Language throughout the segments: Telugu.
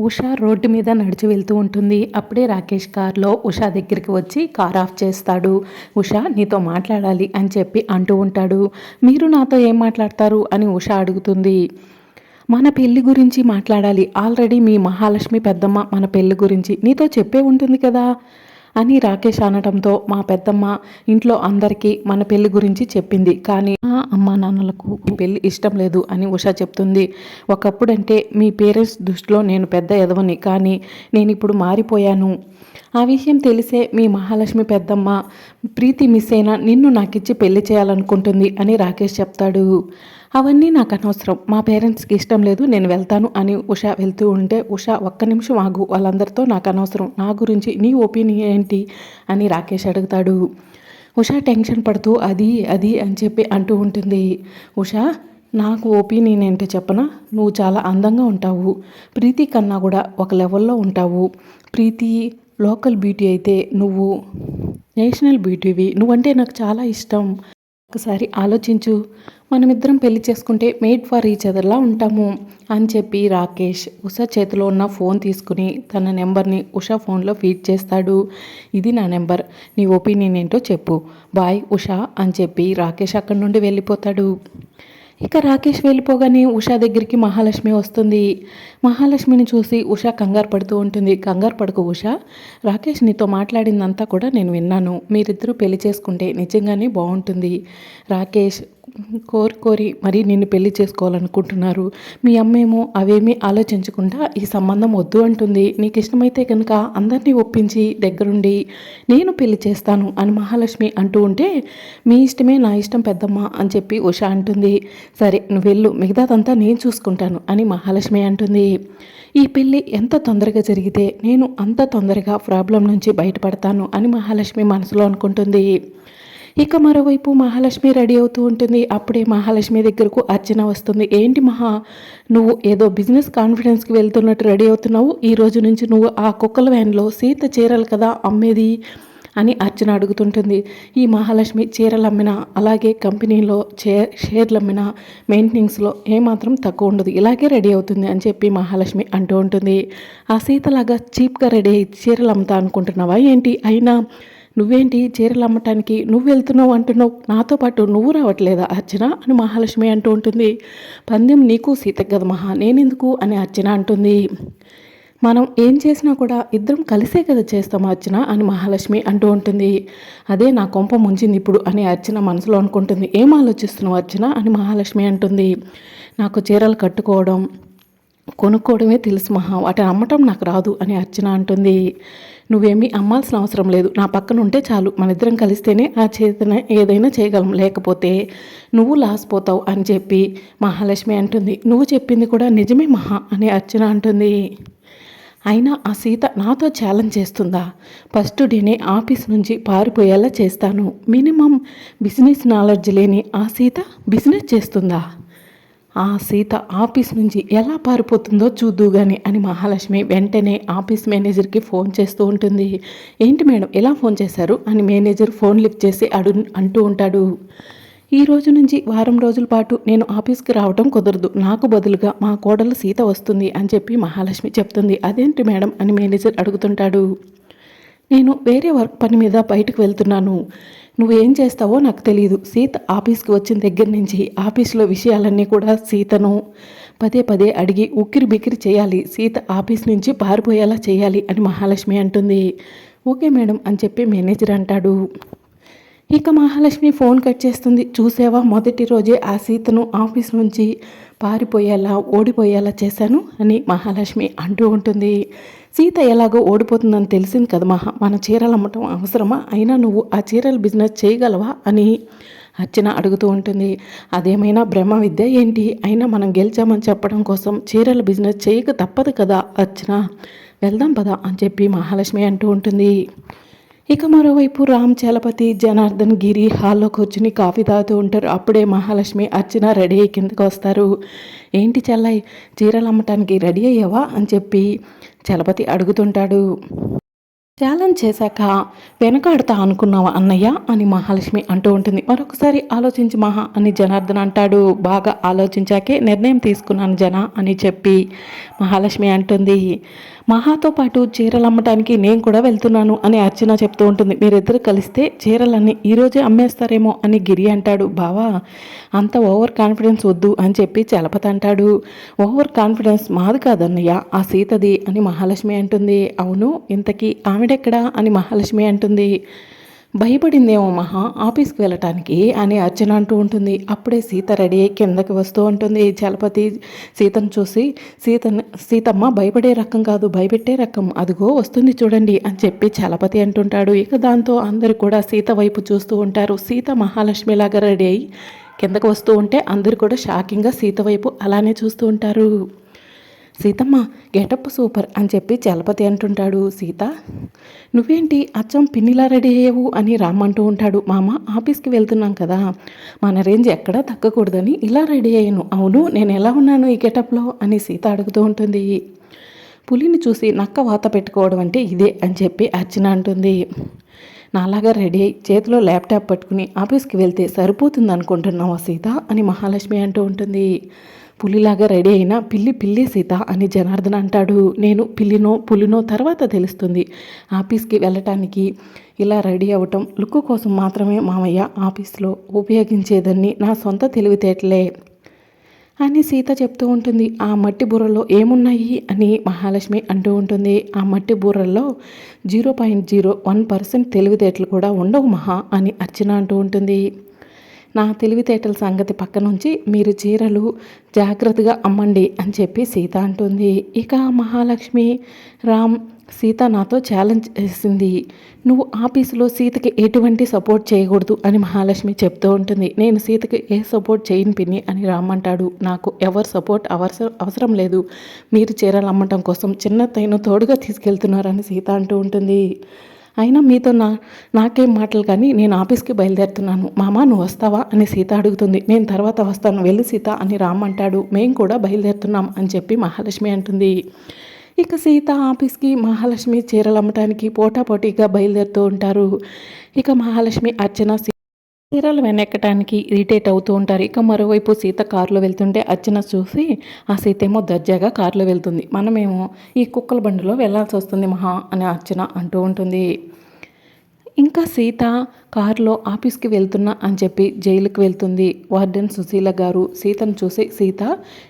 ఉషా రోడ్డు మీద నడిచి వెళ్తూ ఉంటుంది. అప్పుడే రాకేష్ కార్లో ఉషా దగ్గరికి వచ్చి కార్ ఆఫ్ చేస్తాడు. ఉషా నీతో మాట్లాడాలి అని చెప్పి అంటూ ఉంటాడు. మీరు నాతో ఏం మాట్లాడతారు? అని ఉషా అడుగుతుంది. మన పెళ్ళి గురించి మాట్లాడాలి. ఆల్రెడీ మీ మహాలక్ష్మి పెద్దమ్మ మన పెళ్ళి గురించి నీతో చెప్పే ఉంటుంది కదా. అని రాకేష్ అనడంతో మా పెద్దమ్మ ఇంట్లో అందరికీ మన పెళ్ళి గురించి చెప్పింది. కానీ మా అమ్మ నాన్నలకు పెళ్ళి ఇష్టం లేదు అని ఉషా చెప్తుంది. ఒకప్పుడంటే మీ పేరెంట్స్ దృష్టిలో నేను పెద్ద ఎదవని కానీ నేను ఇప్పుడు మారిపోయాను. ఆ విషయం తెలిసే మీ మహాలక్ష్మి పెద్దమ్మ ప్రీతి మిస్ అయినా నిన్ను నాకిచ్చి పెళ్ళి చేయాలనుకుంటుంది అని రాకేష్ చెప్తాడు. అవన్నీ నాకు అనవసరం. మా పేరెంట్స్కి ఇష్టం లేదు నేను వెళ్తాను అని ఉష వెళ్తూ ఉంటే ఉష ఒక్క నిమిషం ఆగు వాళ్ళందరితో నాకు అనవసరం. నా గురించి నీ ఒపీనియన్ ఏంటి? అని రాకేష్ అడుగుతాడు. ఉష టెన్షన్ పడుతూ అది అది అని చెప్పి అంటూ ఉంటుంది. ఉష నాకు ఒపీనియన్ ఏంటో చెప్పనా? నువ్వు చాలా అందంగా ఉంటావు. ప్రీతి కన్నా కూడా ఒక లెవెల్లో ఉంటావు. ప్రీతి లోకల్ బ్యూటీ అయితే నువ్వు నేషనల్ బ్యూటీవి నువ్వంటే నాకు చాలా ఇష్టం. ఒకసారి ఆలోచించు. మనమిద్దరం పెళ్ళి చేసుకుంటే మేడ్ ఫర్ ఈచ్ అదర్లా ఉంటాము అని చెప్పి రాకేష్ ఉష చేతిలో ఉన్న ఫోన్ తీసుకుని తన నెంబర్ని ఉషా ఫోన్లో ఫీడ్ చేస్తాడు. ఇది నా నెంబర్. నీ ఒపీనియన్ ఏంటో చెప్పు. బాయ్ ఉషా అని చెప్పి రాకేష్ అక్కడి నుండి వెళ్ళిపోతాడు. ఇక రాకేష్ వెళ్ళిపోగానే ఉషా దగ్గరికి మహాలక్ష్మి వస్తుంది. మహాలక్ష్మిని చూసి ఉషా కంగారు పడుతూ ఉంటుంది. కంగారు పడుకు ఉషా. రాకేష్ నీతో మాట్లాడిందంతా కూడా నేను విన్నాను. మీరిద్దరూ పెళ్ళి చేసుకుంటే నిజంగానే బాగుంటుంది. రాకేష్ కోరి కోరి మరి నిన్ను పెళ్ళి చేసుకోవాలనుకుంటున్నారు. మీ అమ్మేమో అవేమీ ఆలోచించకుండా ఈ సంబంధం వద్దు అంటుంది. నీకు ఇష్టమైతే కనుక అందరినీ ఒప్పించి దగ్గరుండి నేను పెళ్ళి చేస్తాను అని మహాలక్ష్మి అంటూ ఉంటే మీ ఇష్టమే నా ఇష్టం పెద్దమ్మ అని చెప్పి ఉష అంటుంది. సరే నువ్వు వెళ్ళు మిగతాదంతా నేను చూసుకుంటాను అని మహాలక్ష్మి అంటుంది. ఈ పెళ్ళి ఎంత తొందరగా జరిగితే నేను అంత తొందరగా ప్రాబ్లం నుంచి బయటపడతాను అని మహాలక్ష్మి మనసులో అనుకుంటుంది. ఇక మరోవైపు మహాలక్ష్మి రెడీ అవుతూ ఉంటుంది. అప్పుడే మహాలక్ష్మి దగ్గరకు అర్చన వస్తుంది. ఏంటి మహా? నువ్వు ఏదో బిజినెస్ కాన్ఫిడెన్స్కి వెళ్తున్నట్టు రెడీ అవుతున్నావు. ఈ రోజు నుంచి నువ్వు ఆ కుక్కల వ్యాన్లో సీత చీరలు కదా అమ్మేది? అని అర్చన అడుగుతుంటుంది. ఈ మహాలక్ష్మి చీరలు అమ్మినా అలాగే కంపెనీలో చే షేర్లు అమ్మినా మెయింటెనెన్స్లో ఏమాత్రం తక్కువ ఉండదు. ఇలాగే రెడీ అవుతుంది అని చెప్పి మహాలక్ష్మి అంటూ ఉంటుంది. ఆ సీతలాగా చీప్గా రెడీ అయ్యి చీరలు అమ్ముతా అనుకుంటున్నావా ఏంటి? అయినా నువ్వేంటి చీరలు అమ్మటానికి నువ్వు వెళ్తున్నావు అంటున్నావు? నాతో పాటు నువ్వు రావట్లేదా అర్చన? అని మహాలక్ష్మి అంటూ ఉంటుంది. పందెం నీకు సీత కదా మహా నేనెందుకు? అని అర్చన అంటుంది. మనం ఏం చేసినా కూడా ఇద్దరం కలిసే కదా చేస్తాం అర్చన అని మహాలక్ష్మి అంటూ ఉంటుంది. అదే నా కొంప ముంచింది ఇప్పుడు అని అర్చన మనసులో అనుకుంటుంది. ఏం ఆలోచిస్తున్నావు అర్చన? అని మహాలక్ష్మి అంటుంది. నాకు చీరలు కట్టుకోవడం కొనుక్కోవడమే తెలుసు మహా. వాటిని అమ్మటం నాకు రాదు అని అర్చన అంటుంది. నువ్వేమీ అమ్మాల్సిన అవసరం లేదు. నా పక్కన ఉంటే చాలు. మన ఇద్దరం కలిస్తేనే ఆ చేతన ఏదైనా చేయగలం. లేకపోతే నువ్వు లాస్ పోతావు అని చెప్పి మహాలక్ష్మి అంటుంది. నువ్వు చెప్పింది కూడా నిజమే మహా అని అర్చన అంటుంది. అయినా ఆ సీత నాతో ఛాలెంజ్ చేస్తుందా? ఫస్ట్ డేనే ఆఫీస్ నుంచి పారిపోయేలా చేస్తాను. మినిమం బిజినెస్ నాలెడ్జ్ లేని ఆ సీత బిజినెస్ చేస్తుందా? ఆ సీత ఆఫీస్ నుంచి ఎలా పారిపోతుందో చూద్దు గాని అని మహాలక్ష్మి వెంటనే ఆఫీస్ మేనేజర్కి ఫోన్ చేస్తూ ఉంటుంది. ఏంటి మేడం ఎలా ఫోన్ చేశారు? అని మేనేజర్ ఫోన్ లిఫ్ట్ చేసి అడు అంటూ ఉంటాడు. ఈ రోజు నుంచి వారం రోజుల పాటు నేను ఆఫీస్కి రావటం కుదరదు. నాకు బదులుగా మా కోడలు సీత వస్తుంది అని చెప్పి మహాలక్ష్మి చెప్తుంది. అదేంటి మేడం? అని మేనేజర్ అడుగుతుంటాడు. నేను వేరే వర్క్ పని మీద బయటకు వెళ్తున్నాను. నువ్వేం చేస్తావో నాకు తెలియదు సీత ఆఫీస్కి వచ్చిన దగ్గర నుంచి ఆఫీస్లో విషయాలన్నీ కూడా సీతను పదే పదే అడిగి ఉక్కిరి బిక్కిరి చేయాలి. సీత ఆఫీస్ నుంచి పారిపోయేలా చేయాలి అని మహాలక్ష్మి అంటుంది. ఓకే మేడం అని చెప్పి మేనేజర్ అంటాడు. ఇక మహాలక్ష్మి ఫోన్ కట్ చేస్తుంది. చూసేవా? మొదటి రోజే ఆ సీతను ఆఫీస్ నుంచి పారిపోయేలా ఓడిపోయేలా చేశాను అని మహాలక్ష్మి అంటూ ఉంటుంది. సీత ఎలాగో ఓడిపోతుందని తెలిసింది కదా మహా. మన చీరలు అమ్మటం అవసరమా? అయినా నువ్వు ఆ చీరల బిజినెస్ చేయగలవా? అని అర్చన అడుగుతూ ఉంటుంది. అదేమైనా బ్రహ్మ విద్య ఏంటి? అయినా మనం గెలిచామని చెప్పడం కోసం చీరల బిజినెస్ చేయక తప్పదు కదా అర్చన. వెళ్దాం పదా అని చెప్పి మహాలక్ష్మి అంటూ ఉంటుంది. ఇక మరోవైపు రామ్ చలపతి జనార్దన్ గిరి హాల్లో కూర్చుని కాఫీ తాగుతూ ఉంటారు. అప్పుడే మహాలక్ష్మి అర్చన రెడీ అయ్యి కిందకు వస్తారు. ఏంటి చెల్లై చీరలు అమ్మటానికి రెడీ అయ్యావా? అని చెప్పి చలపతి అడుగుతుంటాడు. ఛాలెంజ్ చేశాక వెనకాడతా అనుకున్నావా అన్నయ్య? అని మహాలక్ష్మి అంటూ ఉంటుంది. మరొకసారి ఆలోచించి మహా అని జనార్దన్ అంటాడు. బాగా ఆలోచించాకే నిర్ణయం తీసుకున్నాను జన అని చెప్పి మహాలక్ష్మి అంటుంది. మహాతో పాటు చీరలు అమ్మటానికి నేను కూడా వెళ్తున్నాను అని అర్చన చెప్తూ ఉంటుంది. మీరిద్దరు కలిస్తే చీరలన్నీ ఈరోజే అమ్మేస్తారేమో అని గిరి అంటాడు. బావా అంత ఓవర్ కాన్ఫిడెన్స్ వద్దు అని చెప్పి చలపత అంటాడు. ఓవర్ కాన్ఫిడెన్స్ మాది కాదన్నయ్య ఆ సీతది అని మహాలక్ష్మి అంటుంది. అవును ఇంతకీ ఆవిడెక్కడా అని మహాలక్ష్మి అంటుంది. భయపడిందేమో మహా ఆఫీస్కి వెళ్ళటానికి అని అర్చన అంటూ ఉంటుంది. అప్పుడే సీత రెడీ అయ్యి కిందకి వస్తూ ఉంటుంది. చలపతి సీతను చూసి సీతను సీతమ్మ భయపడే రకం కాదు భయపెట్టే రకం. అదిగో వస్తుంది చూడండి అని చెప్పి చలపతి అంటుంటాడు. ఇక దాంతో అందరూ కూడా సీత వైపు చూస్తూ ఉంటారు. సీత మహాలక్ష్మిలాగా రెడీ అయ్యి కిందకు వస్తూ ఉంటే అందరూ కూడా షాకింగ్గా సీత వైపు అలానే చూస్తూ ఉంటారు. సీతమ్మ గెటప్ సూపర్ అని చెప్పి చలపతి అంటుంటాడు. సీత నువ్వేంటి అచ్చం పిన్నిలా రెడీ అయ్యావు అని రామ్మంటూ ఉంటాడు. మామ ఆఫీస్కి వెళ్తున్నాం కదా మన రేంజ్ ఎక్కడా తగ్గకూడదని ఇలా రెడీ అయ్యాను. అవును నేను ఎలా ఉన్నాను ఈ గెటప్లో అని సీత అడుగుతూ ఉంటుంది. పులిని చూసి నక్క వాత పెట్టుకోవడం అంటే ఇదే అని చెప్పి అర్చన అంటుంది. నాలాగా రెడీ అయ్యి చేతిలో ల్యాప్టాప్ పట్టుకుని ఆఫీస్కి వెళ్తే సరిపోతుంది అనుకుంటున్నావా సీత అని మహాలక్ష్మి అంటూ ఉంటుంది. పులిలాగా రెడీ అయిన పిల్లి పిల్లి సీత అని జనార్దన్ అంటాడు. నేను పిల్లినో పులినో తర్వాత తెలుస్తుంది. ఆఫీస్కి వెళ్ళటానికి ఇలా రెడీ అవ్వటం లుక్ కోసం మాత్రమే మామయ్య ఆఫీస్లో ఉపయోగించేదాన్ని నా సొంత తెలివితేటలే అని సీత చెప్తూ ఉంటుంది. ఆ మట్టి బూరల్లో ఏమున్నాయి అని మహాలక్ష్మి అంటూ ఉంటుంది. ఆ మట్టి బూరల్లో zero point zero one percent తెలివితేటలు కూడా ఉండవు మహా అని అర్చన అంటూ ఉంటుంది. నా తెలివితేటల సంగతి పక్క నుంచి మీరు చీరలు జాగ్రత్తగా అమ్మండి అని చెప్పి సీత అంటుంది. ఇక మహాలక్ష్మి రామ్ సీత నాతో ఛాలెంజ్ చేసింది. నువ్వు ఆఫీసులో సీతకి ఎటువంటి సపోర్ట్ చేయకూడదు అని మహాలక్ష్మి చెప్తూ ఉంటుంది. నేను సీతకి ఏ సపోర్ట్ చేయను పిన్ని అని రామ్మంటాడు నాకు ఎవరు సపోర్ట్ అవసరం అవసరం లేదు. మీరు చీరలు అమ్మటం కోసం చిన్న తైను తోడుగా తీసుకెళ్తున్నారని సీత అంటూ ఉంటుంది. అయినా మీతో నా నాకేం మాటలు కానీ నేను ఆఫీస్కి బయలుదేరుతున్నాను. మామ నువ్వు వస్తావా? అని సీత అడుగుతుంది. నేను తర్వాత వస్తాను. వెళ్ళి సీత అని రామ్ అంటాడు. మేము కూడా బయలుదేరుతున్నాం అని చెప్పి మహాలక్ష్మి అంటుంది. ఇక సీత ఆఫీస్కి మహాలక్ష్మి చీరలు అమ్మటానికి పోటాపోటీగా బయలుదేరుతూ ఉంటారు. ఇక మహాలక్ష్మి అర్చన చీరలు వెనెక్కటానికి ఇరిటేట్ అవుతూ ఉంటారు. ఇక మరోవైపు సీత కారులో వెళ్తుంటే అర్చన చూసి ఆ సీత ఏమో దర్జాగా కారులో వెళ్తుంది. మనమేమో ఈ కుక్కల బండిలో వెళ్ళాల్సి వస్తుంది మహా అని అర్చన అంటూ ఉంటుంది. ఇంకా సీత కారులో ఆఫీస్కి వెళ్తున్నా అని చెప్పి జైలుకి వెళ్తుంది. వార్డెన్ సుశీల గారు సీతను చూసి సీత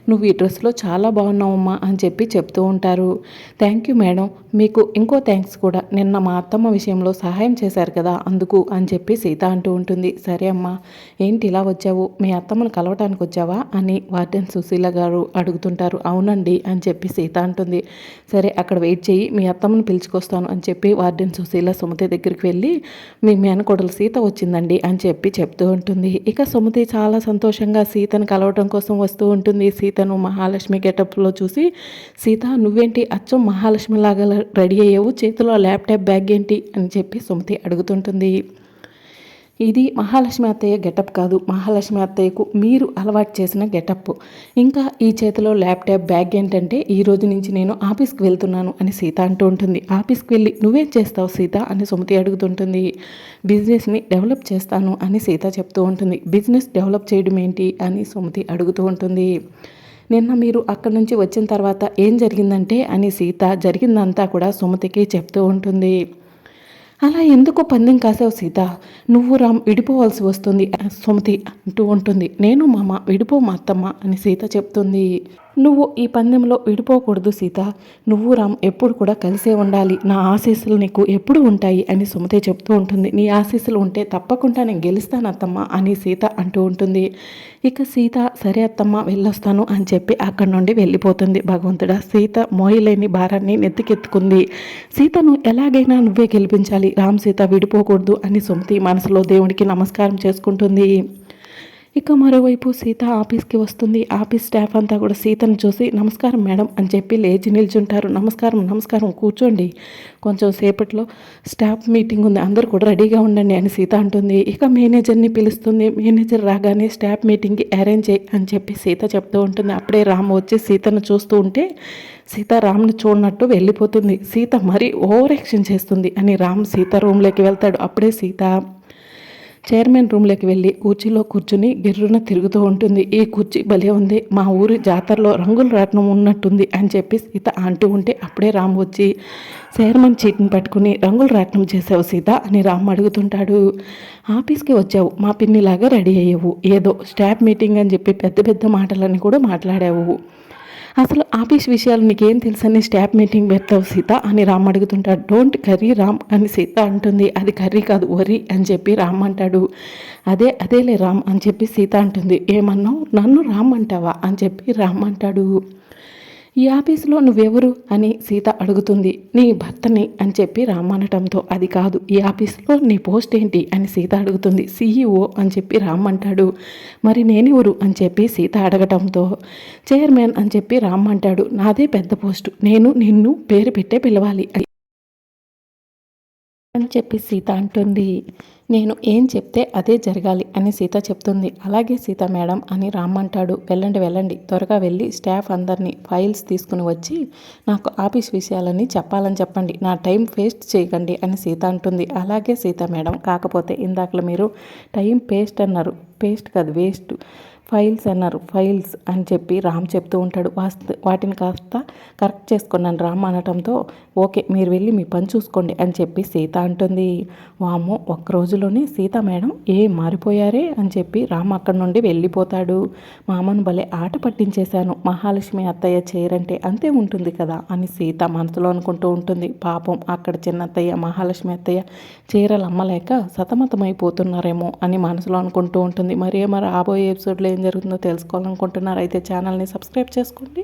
నువ్వు ఈ డ్రెస్లో చాలా బాగున్నావమ్మా అని చెప్పి చెప్తూ ఉంటారు. థ్యాంక్ యూ మేడం మీకు ఇంకో థ్యాంక్స్ కూడా. నిన్న మా అత్తమ్మ విషయంలో సహాయం చేశారు కదా అందుకు అని చెప్పి సీత అంటూ ఉంటుంది. సరే అమ్మా ఏంటి ఇలా వచ్చావు? మీ అత్తమ్మను కలవటానికి వచ్చావా? అని వార్డెన్ సుశీల గారు అడుగుతుంటారు. అవునండి అని చెప్పి సీత అంటుంది. సరే అక్కడ వెయిట్ చేయి మీ అత్తమ్మను పిలుచుకొస్తాను అని చెప్పి వార్డెన్ సుశీల సుమతి దగ్గరికి వెళ్ళి మీ మేనకోడలు సీత వచ్చిందండి అని చెప్పి చెప్తూ ఉంటుంది. ఇక సుమతి చాలా సంతోషంగా సీతను కలవటం కోసం వస్తూ ఉంటుంది. సీతను మహాలక్ష్మి గెటప్లో చూసి సీత నువ్వేంటి? అచ్చం మహాలక్ష్మిలాగా రెడీ అయ్యావు? చేతిలో ల్యాప్టాప్ బ్యాగ్ ఏంటి? అని చెప్పి సుమతి అడుగుతుంటుంది. ఇది మహాలక్ష్మి అత్తయ్య గెటప్ కాదు. మహాలక్ష్మి అత్తయ్యకు మీరు అలవాటు చేసిన గెటప్. ఇంకా ఈ చేతిలో ల్యాప్టాప్ బ్యాగ్ ఏంటంటే ఈ రోజు నుంచి నేను ఆఫీస్కి వెళ్తున్నాను అని సీత అంటూ ఉంటుంది. ఆఫీస్కి వెళ్ళి నువ్వేం చేస్తావు సీత? అని సుమతి అడుగుతుంటుంది. బిజినెస్ని డెవలప్ చేస్తాను అని సీత చెప్తూ ఉంటుంది. బిజినెస్ డెవలప్ చేయడం ఏంటి? అని సుమతి అడుగుతూ ఉంటుంది. నిన్న మీరు అక్కడి నుంచి వచ్చిన తర్వాత ఏం జరిగిందంటే? అని సీత జరిగిందంతా కూడా సుమతికి చెప్తూ ఉంటుంది. అలా ఎందుకు పందెం కాసావు సీత? నువ్వు రామ్ విడిపోవాల్సి వస్తుంది సుమతి అంటూ ఉంటుంది. నేను మామ విడిపో మా అత్తమ్మ అని సీత చెప్తుంది. నువ్వు ఈ పందెంలో విడిపోకూడదు సీత. నువ్వు రామ్ ఎప్పుడు కూడా కలిసే ఉండాలి. నా ఆశీస్సులు నీకు ఎప్పుడు ఉంటాయి అని సుమతి చెప్తూ ఉంటుంది. నీ ఆశీస్సులు ఉంటే తప్పకుండా నేను గెలుస్తాను అత్తమ్మ అని సీత అంటూ ఉంటుంది. ఇక సీత సరే అత్తమ్మ వెళ్ళొస్తాను అని చెప్పి అక్కడి నుండి వెళ్ళిపోతుంది భగవంతుడా. సీత మోయలేని భారాన్ని నెత్తికెత్తుకుంది. సీతను ఎలాగైనా నువ్వే గెలిపించాలి. రామ్ సీత విడిపోకూడదు అని సుమతి మనసులో దేవుడికి నమస్కారం చేసుకుంటుంది. ఇక మరోవైపు సీత ఆఫీస్కి వస్తుంది. ఆఫీస్ స్టాఫ్ అంతా కూడా సీతను చూసి నమస్కారం మేడం అని చెప్పి లేచి నిల్చుంటారు. నమస్కారం నమస్కారం కూర్చోండి. కొంచెం సేపట్లో స్టాఫ్ మీటింగ్ ఉంది. అందరూ కూడా రెడీగా ఉండండి అని సీత అంటుంది. ఇక మేనేజర్ని పిలుస్తుంది. మేనేజర్ రాగానే స్టాఫ్ మీటింగ్కి అరేంజ్ చేయి అని చెప్పి సీత చెప్తూ ఉంటుంది. అప్పుడే రామ్ వచ్చి సీతను చూస్తూ ఉంటే సీత రామ్ను చూడనట్టు వెళ్ళిపోతుంది. సీత మరీ ఓవర్ యాక్షన్ చేస్తుంది అని రామ్ సీత రూమ్లోకి వెళ్తాడు. అప్పుడే సీత చైర్మన్ రూమ్లోకి వెళ్ళి కుర్చీలో కూర్చుని గిర్రున తిరుగుతూ ఉంటుంది. ఈ కుర్చీ భలే ఉంది. మా ఊరి జాతరలో రంగుల రాట్నం ఉన్నట్టుంది అని చెప్పి సీత అంటూ ఉంటే అప్పుడే రామ్ వచ్చి చైర్మన్ చీట్ని పట్టుకుని రంగుల రాట్నం చేసావు సీత అని రామ్ అడుగుతుంటాడు. ఆఫీస్కి వచ్చావు. మా పిన్నిలాగా రెడీ అయ్యావు. ఏదో స్టాఫ్ మీటింగ్ అని చెప్పి పెద్ద పెద్ద మాటలన్నీ కూడా మాట్లాడావు. అసలు ఆఫీస్ విషయాలు నీకేం తెలుసని స్టాఫ్ మీటింగ్ పెడతావు సీత అని రామ్ అడుగుతుంటాడు. డోంట్ కర్రీ రామ్ అని సీత అంటుంది. అది కర్రీ కాదు వరి అని చెప్పి రామ్ అంటాడు. అదే అదేలే రామ్ అని చెప్పి సీత అంటుంది. ఏమన్నావు? నన్ను రామ్ అంటావా? అని చెప్పి రామ్ అంటాడు. ఈ ఆఫీసులో నువ్వెవరు? అని సీత అడుగుతుంది. నీ భర్తని అని చెప్పి రామ్మనటంతో అది కాదు. ఈ ఆఫీసులో నీ పోస్ట్ ఏంటి? అని సీత అడుగుతుంది. సీఈఓ అని చెప్పి రామ్ అంటాడు. మరి నేనెవరు? అని చెప్పి సీత అడగటంతో. చైర్మన్ అని చెప్పి రామ్ అంటాడు. నాదే పెద్ద పోస్టు. నేను నిన్ను పేరు పెట్టే పిలవాలి. అని చెప్పి సీత అంటుంది. నేను ఏం చెప్తే అదే జరగాలి అని సీత చెప్తుంది. అలాగే సీత మేడం అని రామ్ అంటాడు. వెళ్ళండి వెళ్ళండి. త్వరగా వెళ్ళి స్టాఫ్ అందరినీ ఫైల్స్ తీసుకుని వచ్చి నాకు ఆఫీస్ విషయాలన్నీ చెప్పాలని చెప్పండి. నా టైం వేస్ట్ చేయకండి అని సీత అంటుంది. అలాగే సీత మేడం కాకపోతే ఇందాకలో మీరు టైం పేస్ట్ అన్నారు. పేస్ట్ కాదు వేస్ట్. ఫైల్స్ అన్నారు. ఫైల్స్ అని చెప్పి రామ్ చెప్తూ ఉంటాడు. వాస్త వాటిని కాస్త కరెక్ట్ చేసుకున్నాను రామ్ అనటంతో ఓకే మీరు వెళ్ళి మీ పని చూసుకోండి అని చెప్పి సీత అంటుంది. వామో ఒక్క రోజులోనే సీత మేడం ఏ మారిపోయారే అని చెప్పి రామ్ అక్కడి నుండి వెళ్ళిపోతాడు. మామను భలే ఆట పట్టించేశాను. మహాలక్ష్మి అత్తయ్య చేయరంటే అంతే ఉంటుంది కదా అని సీత మనసులో అనుకుంటూ ఉంటుంది. పాపం అక్కడ చిన్న అత్తయ్య మహాలక్ష్మి అత్తయ్య చీరలు అమ్మలేక సతమతమైపోతున్నారేమో అని మనసులో అనుకుంటూ ఉంటుంది. మరి మరి రాబోయే ఎపిసోడ్లో జరుగుతుందో తెలుసుకోవాలనుకుంటున్నారు అయితే ఛానల్ని సబ్స్క్రైబ్ చేసుకోండి.